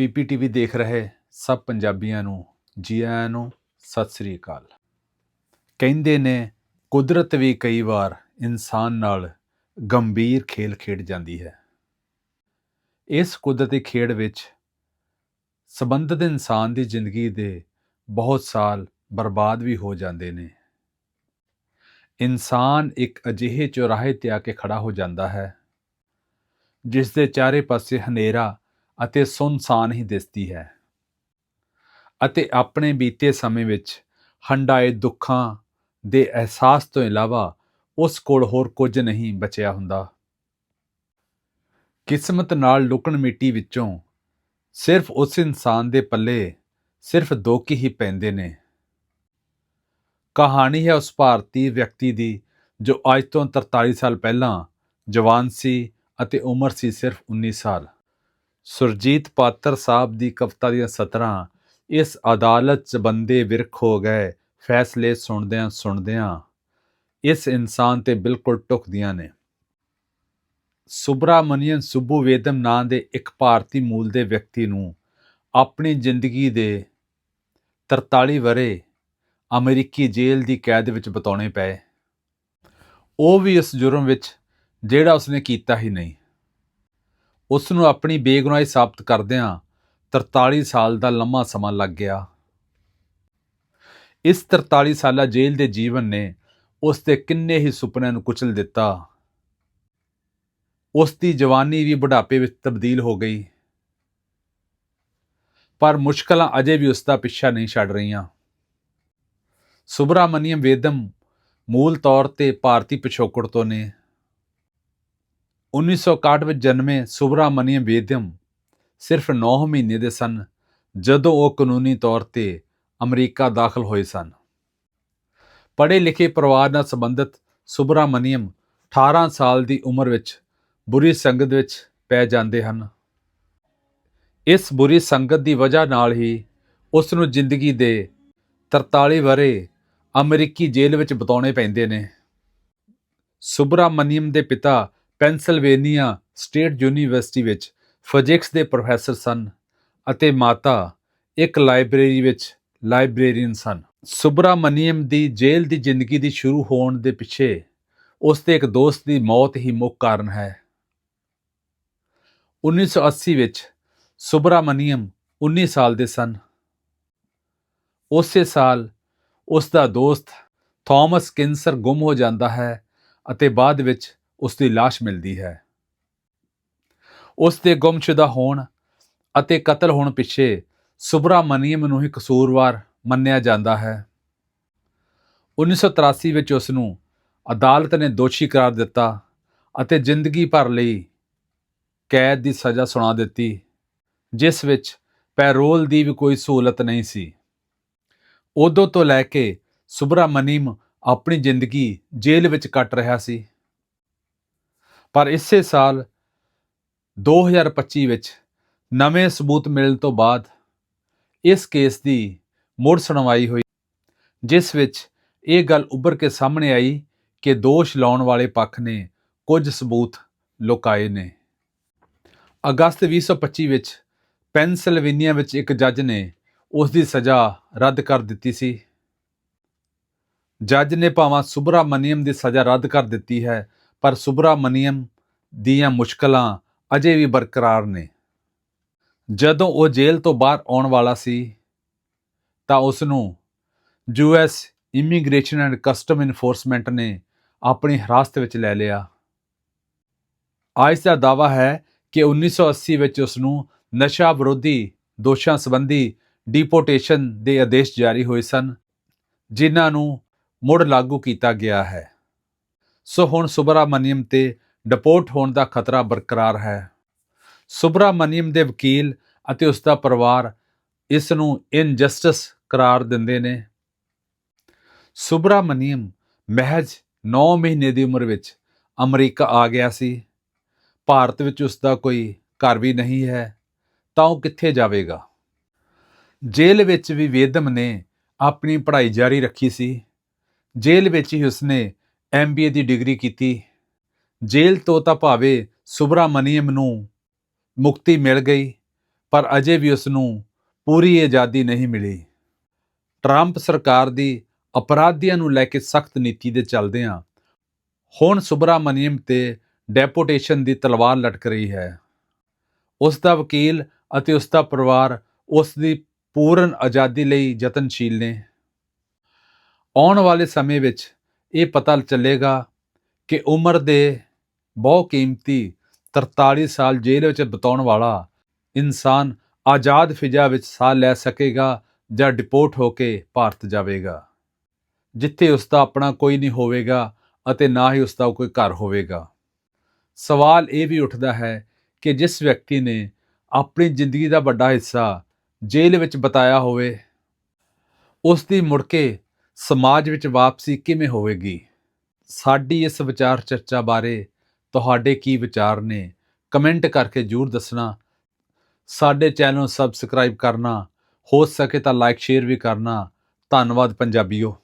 ਪੀਪੀਟੀਵੀ ਦੇਖ ਰਹੇ ਸਭ ਪੰਜਾਬੀਆਂ ਨੂੰ ਜੀ ਆਇਆਂ ਨੂੰ ਸਤਿ ਸ੍ਰੀ ਅਕਾਲ। ਕਹਿੰਦੇ ਨੇ, ਕੁਦਰਤ ਵੀ ਕਈ ਵਾਰ ਇਨਸਾਨ ਨਾਲ ਗੰਭੀਰ ਖੇਲ ਖੇਡ ਜਾਂਦੀ ਹੈ। ਇਸ ਕੁਦਰਤੀ ਖੇਡ ਵਿੱਚ ਸੰਬੰਧਿਤ ਇਨਸਾਨ ਦੀ ਜ਼ਿੰਦਗੀ ਦੇ ਬਹੁਤ ਸਾਲ ਬਰਬਾਦ ਵੀ ਹੋ ਜਾਂਦੇ ਨੇ। ਇਨਸਾਨ ਇੱਕ ਅਜਿਹੇ ਚੌਰਾਹੇ ਤੇ ਆ ਕੇ ਖੜਾ ਹੋ ਜਾਂਦਾ ਹੈ, ਜਿਸ ਦੇ ਚਾਰੇ ਪਾਸੇ ਹਨੇਰਾ ਅਤੇ ਸੁੰਨਸਾਨ ਹੀ ਦਿਸਦੀ ਹੈ। ਅਤੇ ਆਪਣੇ ਬੀਤੇ ਸਮੇਂ ਵਿੱਚ ਹੰਡਾਏ ਦੁੱਖਾਂ ਦੇ ਅਹਿਸਾਸ ਤੋਂ ਇਲਾਵਾ ਉਸ ਕੋਲ ਹੋਰ ਕੁਝ ਨਹੀਂ ਬਚਿਆ ਹੁੰਦਾ। ਕਿਸਮਤ ਨਾਲ ਲੁਕਣ ਮਿੱਟੀ ਵਿੱਚੋਂ ਸਿਰਫ ਉਸ ਇਨਸਾਨ ਦੇ ਪੱਲੇ ਸਿਰਫ ਦੁੱਖ ਹੀ ਪੈਂਦੇ ਨੇ। ਕਹਾਣੀ ਹੈ ਉਸ ਭਾਰਤੀ ਵਿਅਕਤੀ ਦੀ ਜੋ ਅੱਜ ਤੋਂ 43 ਸਾਲ ਪਹਿਲਾਂ ਜਵਾਨ ਸੀ ਅਤੇ ਉਮਰ ਸੀ ਸਿਰਫ 19 ਸਾਲ। ਸੁਰਜੀਤ ਪਾਤਰ ਸਾਹਿਬ ਦੀ ਕਵਿਤਾ ਦੀਆਂ ਸਤਰਾਂ, ਇਸ ਅਦਾਲਤ 'ਚ ਬੰਦੇ ਵਿਰਖ ਹੋ ਗਏ, ਫੈਸਲੇ ਸੁਣਦਿਆਂ ਸੁਣਦਿਆਂ, ਇਸ ਇਨਸਾਨ ਤੇ ਬਿਲਕੁਲ ਟੁਕਦੀਆਂ ਨੇ। ਸੁਬਰਾਮਨੀਅਨ ਸੁਬੂ ਵੇਦਮ ਨਾਂ ਦੇ ਇੱਕ ਭਾਰਤੀ ਮੂਲ ਦੇ ਵਿਅਕਤੀ ਨੂੰ ਆਪਣੀ ਜ਼ਿੰਦਗੀ ਦੇ 43 ਵਰੇ ਅਮਰੀਕੀ ਜੇਲ੍ਹ ਦੀ ਕੈਦ ਵਿੱਚ ਬਿਤਾਉਣੇ ਪਏ। ਉਹ ਵੀ ਇਸ ਜੁਰਮ ਵਿੱਚ, ਜਿਹੜਾ ਉਸਨੇ ਕੀਤਾ ਹੀ ਨਹੀਂ। ਉਸ ਨੂੰ ਆਪਣੀ ਬੇਗੁਨਾਹੀ ਸਾਬਤ ਕਰਦਿਆਂ 43 ਸਾਲ ਦਾ ਲੰਮਾ ਸਮਾਂ ਲੱਗ ਗਿਆ। ਇਸ 43 ਸਾਲਾ ਜੇਲ੍ਹ ਦੇ ਜੀਵਨ ਨੇ ਉਸ ਦੇ ਕਿੰਨੇ ਹੀ ਸੁਪਨਿਆਂ ਨੂੰ ਕੁਚਲ ਦਿੱਤਾ। ਉਸ ਦੀ ਜਵਾਨੀ ਵੀ ਬੁਢਾਪੇ ਵਿੱਚ ਤਬਦੀਲ ਹੋ ਗਈ। ਪਰ ਮੁਸ਼ਕਲਾਂ ਅਜੇ ਵੀ ਉਸ ਦਾ ਪਿੱਛਾ ਨਹੀਂ ਛੱਡ ਰਹੀਆਂ। ਸੁਬਰਾਮਨੀਅਮ ਵੇਦਮ ਮੂਲ ਤੌਰ ਤੇ ਭਾਰਤੀ ਪਿਛੋਕੜ ਤੋਂ ਨੇ। 1961 ਵਿੱਚ ਜਨਮੇ ਸੁਬਰਾਮਨੀਅਮ ਵੇਦਿਅਮ ਸਿਰਫ 9 ਮਹੀਨੇ ਦੇ ਸਨ, ਜਦੋਂ ਉਹ ਕਾਨੂੰਨੀ ਤੌਰ ਤੇ ਅਮਰੀਕਾ ਦਾਖਲ ਹੋਏ ਸਨ। ਪੜ੍ਹੇ ਲਿਖੇ ਪਰਿਵਾਰ ਨਾਲ ਸੰਬੰਧਿਤ ਸੁਬਰਾਮਨੀਅਮ 18 ਸਾਲ ਦੀ ਉਮਰ ਵਿੱਚ ਬੁਰੀ ਸੰਗਤ ਵਿੱਚ ਪੈ ਜਾਂਦੇ ਹਨ। ਇਸ ਬੁਰੀ ਸੰਗਤ ਦੀ ਵਜ੍ਹਾ ਨਾਲ ਹੀ ਉਸ ਨੂੰ ਜ਼ਿੰਦਗੀ ਦੇ 43 ਵਰੇ ਅਮਰੀਕੀ ਜੇਲ੍ਹ ਵਿੱਚ ਬਿਤਾਉਣੇ ਪੈਂਦੇ ਨੇ। ਸੁਬਰਾਮਨੀਅਮ ਦੇ ਪਿਤਾ ਪੈਨਸਿਲਵੇਨੀਆ ਸਟੇਟ ਯੂਨੀਵਰਸਿਟੀ ਵਿੱਚ ਫਿਜ਼ਿਕਸ ਦੇ ਪ੍ਰੋਫੈਸਰ ਸਨ ਅਤੇ ਮਾਤਾ ਇੱਕ ਲਾਇਬ੍ਰੇਰੀ ਵਿੱਚ ਲਾਇਬ੍ਰੇਰੀਅਨ ਸਨ। ਸੁਬਰਾਮਨੀਅਮ ਦੀ ਜੇਲ੍ਹ ਦੀ ਜ਼ਿੰਦਗੀ ਦੀ ਸ਼ੁਰੂ ਹੋਣ ਦੇ ਪਿੱਛੇ ਉਸ ਦੇ ਇੱਕ ਦੋਸਤ ਦੀ ਮੌਤ ਹੀ ਮੁੱਖ ਕਾਰਨ ਹੈ। 1980 ਵਿੱਚ ਸੁਬਰਾਮਨੀਅਮ 19 ਸਾਲ ਦੇ ਸਨ। ਉਸੇ ਸਾਲ ਉਸ ਦਾ ਦੋਸਤ ਥਾਮਸ ਕਿੰਸਰ ਗੁੰਮ ਹੋ ਜਾਂਦਾ ਹੈ ਅਤੇ ਬਾਅਦ ਵਿੱਚ ਉਸ ਦੀ ਲਾਸ਼ ਮਿਲਦੀ ਹੈ। ਉਸ ਦੇ ਗੁੰਮਸ਼ੁਦਾ ਹੋਣ ਅਤੇ ਕਤਲ ਹੋਣ ਪਿੱਛੇ ਸੁਬਰਾਮਨੀਅਮ ਨੂੰ ਹੀ ਕਸੂਰਵਾਰ ਮੰਨਿਆ ਜਾਂਦਾ ਹੈ। 1983 ਵਿੱਚ ਉਸ ਨੂੰ ਅਦਾਲਤ ਨੇ ਦੋਸ਼ੀ ਕਰਾਰ ਦਿੱਤਾ ਅਤੇ ਜ਼ਿੰਦਗੀ ਭਰ ਲਈ ਕੈਦ ਦੀ ਸਜ਼ਾ ਸੁਣਾ ਦਿੱਤੀ, ਜਿਸ ਵਿੱਚ ਪੈਰੋਲ ਦੀ ਵੀ ਕੋਈ ਸਹੂਲਤ ਨਹੀਂ ਸੀ। ਉਦੋਂ ਤੋਂ ਲੈ ਕੇ ਸੁਬਰਾਮਨੀਅਮ ਆਪਣੀ ਜ਼ਿੰਦਗੀ ਜੇਲ੍ਹ ਵਿੱਚ ਕੱਟ ਰਿਹਾ ਸੀ। ਪਰ ਇਸੇ ਸਾਲ 2025 ਵਿੱਚ ਨਵੇਂ ਸਬੂਤ ਮਿਲਣ ਤੋਂ ਬਾਅਦ ਇਸ ਕੇਸ ਦੀ ਮੁੜ ਸੁਣਵਾਈ ਹੋਈ, ਜਿਸ ਵਿੱਚ ਇਹ ਗੱਲ ਉੱਭਰ ਕੇ ਸਾਹਮਣੇ ਆਈ ਕਿ ਦੋਸ਼ ਲਾਉਣ ਵਾਲੇ ਪੱਖ ਨੇ ਕੁਝ ਸਬੂਤ ਲੁਕਾਏ ਨੇ। ਅਗਸਤ 2025 ਵਿੱਚ ਪੈਨਸਿਲਵੇਨੀਆ ਵਿੱਚ ਇੱਕ ਜੱਜ ਨੇ ਉਸ ਦੀ ਸਜ਼ਾ ਰੱਦ ਕਰ ਦਿੱਤੀ ਸੀ। ਜੱਜ ਨੇ ਭਾਵੇਂ ਸੁਬਰਾਮਨੀਅਮ ਦੀ ਸਜ਼ਾ ਰੱਦ ਕਰ ਦਿੱਤੀ ਹੈ ਪਰ ਸੁਬਰਾਮਨੀਅਮ ਦੀਆਂ ਮੁਸ਼ਕਲਾਂ ਅਜੇ ਵੀ ਬਰਕਰਾਰ ਨੇ। ਜਦੋਂ ਉਹ ਜੇਲ੍ਹ ਤੋਂ ਬਾਹਰ ਆਉਣ ਵਾਲਾ ਸੀ, ਤਾਂ ਉਸ ਨੂੰ US immigration and custom enforcement ਨੇ ਆਪਣੀ ਹਿਰਾਸਤ ਵਿੱਚ ਲੈ ਲਿਆ। ਆਇਸ ਦਾ ਦਾਵਾ ਹੈ ਕਿ 1980 ਵਿੱਚ ਉਸ ਨੂੰ ਨਸ਼ਾ ਵਿਰੋਧੀ ਦੋਸ਼ਾਂ ਸੰਬੰਧੀ ਡਿਪੋਰਟੇਸ਼ਨ ਦੇ ਆਦੇਸ਼ ਜਾਰੀ ਹੋਏ ਸਨ, ਜਿਨ੍ਹਾਂ ਨੂੰ ਮੁੜ ਲਾਗੂ ਕੀਤਾ ਗਿਆ ਹੈ। ਸੋ ਹੁਣ ਸੁਬਰਾਮਨੀਅਮ ਤੇ ਡਿਪੋਰਟ ਹੋਣ ਦਾ ਖਤਰਾ ਬਰਕਰਾਰ ਹੈ। ਸੁਬਰਾਮਨੀਅਮ ਦੇ ਵਕੀਲ ਅਤੇ ਉਸ ਦਾ ਪਰਿਵਾਰ ਇਸ ਨੂੰ ਇਨਜਸਟਿਸ ਕਰਾਰ ਦਿੰਦੇ ਨੇ। ਸੁਬਰਾਮਨੀਅਮ ਮਹਿਜ 9 ਮਹੀਨੇ ਦੀ ਉਮਰ ਵਿੱਚ ਅਮਰੀਕਾ ਆ ਗਿਆ ਸੀ। ਭਾਰਤ ਵਿੱਚ ਉਸ ਦਾ ਕੋਈ ਘਰ ਵੀ ਨਹੀਂ ਹੈ, ਤਾਂ ਉਹ ਕਿੱਥੇ ਜਾਵੇਗਾ? ਜੇਲ੍ਹ ਵਿੱਚ ਵੀ ਵੇਦਮ ਨੇ ਆਪਣੀ ਪੜ੍ਹਾਈ ਜਾਰੀ ਰੱਖੀ ਸੀ। ਜੇਲ੍ਹ ਵਿੱਚ ਹੀ ਉਸਨੇ ਐਮਬੀਏ ਦੀ ਡਿਗਰੀ ਕੀਤੀ। ਜੇਲ੍ਹ ਤੋਂ ਤਾਂ ਭਾਵੇਂ ਸੁਬਰਾਮਨੀਅਮ ਨੂੰ ਮੁਕਤੀ ਮਿਲ ਗਈ, ਪਰ ਅਜੇ ਵੀ ਉਸ ਨੂੰ ਪੂਰੀ ਆਜ਼ਾਦੀ ਨਹੀਂ ਮਿਲੀ। ਟਰੰਪ ਸਰਕਾਰ ਦੀ ਅਪਰਾਧੀਆਂ ਨੂੰ ਲੈ ਕੇ ਸਖਤ ਨੀਤੀ ਦੇ ਚੱਲਦਿਆਂ ਹੁਣ ਸੁਬਰਾਮਨੀਅਮ ਤੇ ਡੈਪੂਟੇਸ਼ਨ ਦੀ ਤਲਵਾਰ ਲਟਕ ਰਹੀ ਹੈ। ਉਸ ਦਾ ਵਕੀਲ ਅਤੇ ਉਸ ਦਾ ਪਰਿਵਾਰ ਉਸ ਦੀ ਪੂਰਨ ਆਜ਼ਾਦੀ ਲਈ ਯਤਨਸ਼ੀਲ ਨੇ। ਆਉਣ ਵਾਲੇ ਸਮੇਂ ਵਿੱਚ ਇਹ ਪਤਾ ਚੱਲੇਗਾ ਕਿ ਉਮਰ ਦੇ ਬਹੁ ਕੀਮਤੀ 43 ਸਾਲ ਜੇਲ੍ਹ ਵਿੱਚ ਬਿਤਾਉਣ ਵਾਲਾ ਇਨਸਾਨ ਆਜ਼ਾਦ ਫਿਜ਼ਾ ਵਿੱਚ ਸਾਹ ਲੈ ਸਕੇਗਾ ਜਾਂ ਡਿਪੋਰਟ ਹੋ ਕੇ ਭਾਰਤ ਜਾਵੇਗਾ, ਜਿੱਥੇ ਉਸ ਦਾ ਆਪਣਾ ਕੋਈ ਨਹੀਂ ਹੋਵੇਗਾ ਅਤੇ ਨਾ ਹੀ ਉਸ ਦਾ ਕੋਈ ਘਰ ਹੋਵੇਗਾ। ਸਵਾਲ ਇਹ ਵੀ ਉੱਠਦਾ ਹੈ ਕਿ ਜਿਸ ਵਿਅਕਤੀ ਨੇ ਆਪਣੀ ਜ਼ਿੰਦਗੀ ਦਾ ਵੱਡਾ ਹਿੱਸਾ ਜੇਲ੍ਹ ਵਿੱਚ ਬਿਤਾਇਆ ਹੋਵੇ ਉਸ ਦੀ ਮੁੜ ਕੇ ਸਮਾਜ ਵਿੱਚ ਵਾਪਸੀ ਕਿਵੇਂ ਹੋਵੇਗੀ? ਸਾਡੀ ਇਸ ਵਿਚਾਰ ਚਰਚਾ ਬਾਰੇ ਤੁਹਾਡੇ ਕੀ ਵਿਚਾਰ ਨੇ? ਕਮੈਂਟ ਕਰਕੇ ਜਰੂਰ ਦੱਸਣਾ। ਸਾਡੇ ਚੈਨਲ ਨੂੰ ਸਬਸਕ੍ਰਾਈਬ ਕਰਨਾ। ਹੋ ਸਕੇ ਤਾਂ ਲਾਈਕ, ਸ਼ੇਅਰ ਵੀ ਕਰਨਾ। ਧੰਨਵਾਦ ਪੰਜਾਬੀਓ।